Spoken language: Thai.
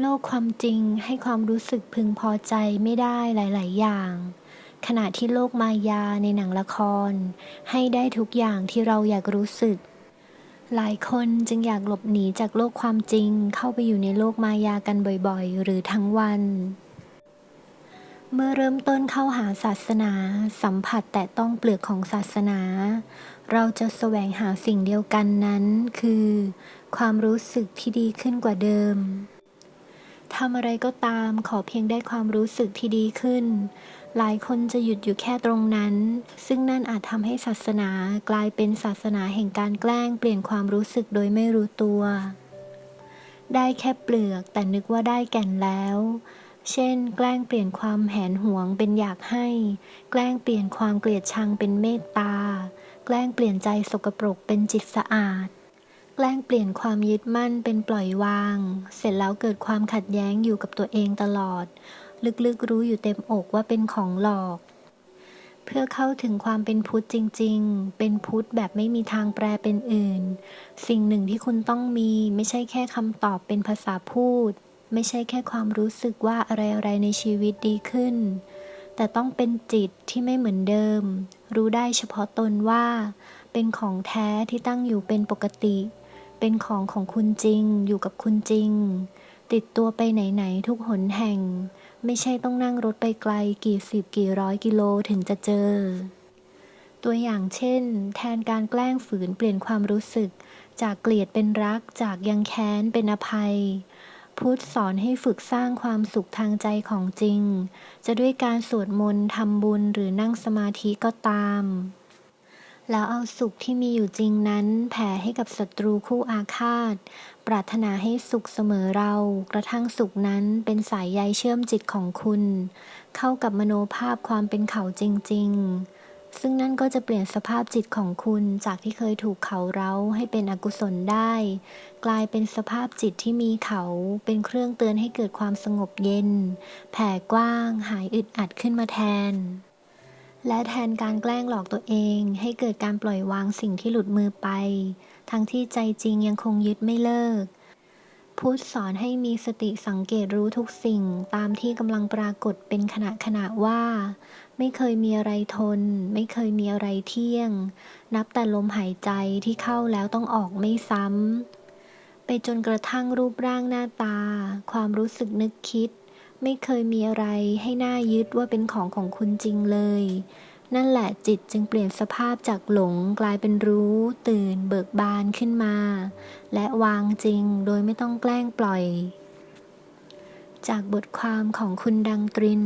โลกความจริงให้ความรู้สึกพึงพอใจไม่ได้หลาย ๆ อย่าง ขณะที่โลกมายาในหนังละคร ให้ได้ทุกอย่างที่เราอยากรู้สึก หลายคนจึงอยากหลบหนีจากโลกความจริงเข้าไปอยู่ในโลกมายากันบ่อย ๆ หรือทั้งวัน เมื่อเริ่มต้นเข้าหาศาสนา สัมผัสแต่ต้องเปลือกของศาสนา เราจะแสวงหาสิ่งเดียวกันนั้นคือ ความรู้สึกที่ดีขึ้นกว่าเดิม ทำอะไรก็ตามขอเพียงได้ความรู้สึกที่ดีขึ้น หลายคนจะหยุดอยู่แค่ตรงนั้น ซึ่งนั่นอาจทำให้ศาสนากลายเป็นศาสนาแห่งการแกล้งเปลี่ยนความรู้สึกโดยไม่รู้ตัว ได้แค่เปลือกแต่นึกว่าได้แก่นแล้ว เช่น แกล้งเปลี่ยนความแหนหวงเป็นอยากให้ แกล้งเปลี่ยนความเกลียดชังเป็นเมตตา แกล้งเปลี่ยนใจสกปรกเป็นจิตสะอาด แกล้งเปลี่ยนความยึดมั่นเป็นปล่อยวาง เสร็จแล้วเกิดความขัดแย้งอยู่กับตัวเองตลอด ลึกๆรู้อยู่เต็มอกว่าเป็นของหลอก เพื่อเข้าถึงความเป็นพุทธจริง ๆ เป็นพุทธแบบไม่มีทางแปลเป็นอื่น สิ่งหนึ่งที่คุณต้องมีไม่ใช่แค่คำตอบเป็นภาษาพูด ไม่ใช่แค่ความรู้สึกว่าอะไรๆในชีวิตดีขึ้น แต่ต้องเป็นจิตที่ไม่เหมือนเดิม รู้ได้เฉพาะตนว่าเป็นของแท้ที่ตั้งอยู่เป็นปกติ เป็นของของคุณจริง อยู่กับคุณจริง ติดตัวไปไหน ๆ ทุกหนแห่ง ไม่ใช่ต้องนั่งรถไปไกลกี่สิบกี่ร้อยกิโลถึงจะเจอ ตัวอย่างเช่น แทนการแกล้งฝืนเปลี่ยนความรู้สึก จากเกลียดเป็นรักจากยังแค้นเป็นอภัย พุทธสอนให้ฝึกสร้างความสุขทางใจของจริง จะด้วยการสวดมนต์ทำบุญหรือนั่งสมาธิก็ตาม แล้วเอาสุขที่มีอยู่จริงนั้นแผ่ให้กับศัตรูคู่อาฆาต ปรารถนาให้สุขเสมอเรา กระทั่งสุขนั้นเป็นสายใยเชื่อมจิตของคุณ เข้ากับมโนภาพความเป็นเขาจริง ๆ ซึ่งนั่นก็จะเปลี่ยนสภาพจิตของคุณจากที่เคยถูกเขาเร้าให้เป็นอกุศลได้ กลายเป็นสภาพจิตที่มีเขาเป็นเครื่องเตือนให้เกิดความสงบเย็น แผ่กว้างหายอึดอัดขึ้นมาแทน และแทนการแกล้งหลอกตัวเอง ให้เกิดการปล่อยวางสิ่งที่หลุดมือไป ทั้งที่ใจจริงยังคงยึดไม่เลิก พุทธสอนให้มีสติสังเกตรู้ทุกสิ่งตามที่กำลังปรากฏเป็นขณะขณะว่า ไม่เคยมีอะไรทน ไม่เคยมีอะไรเที่ยง นับแต่ลมหายใจที่เข้าแล้วต้องออกไม่ซ้ำไปจนกระทั่งรูปร่างหน้าตา ความรู้สึกนึกคิด ไม่เคยมีอะไรให้หน่ายึดว่าเป็นของของคุณจริงเลย นั่นแหละจิตจึงเปลี่ยนสภาพจากหลงกลายเป็นรู้ ตื่นเบิกบานขึ้นมา และวางจริงโดยไม่ต้องแกล้งปล่อย จากบทความของคุณดังตริน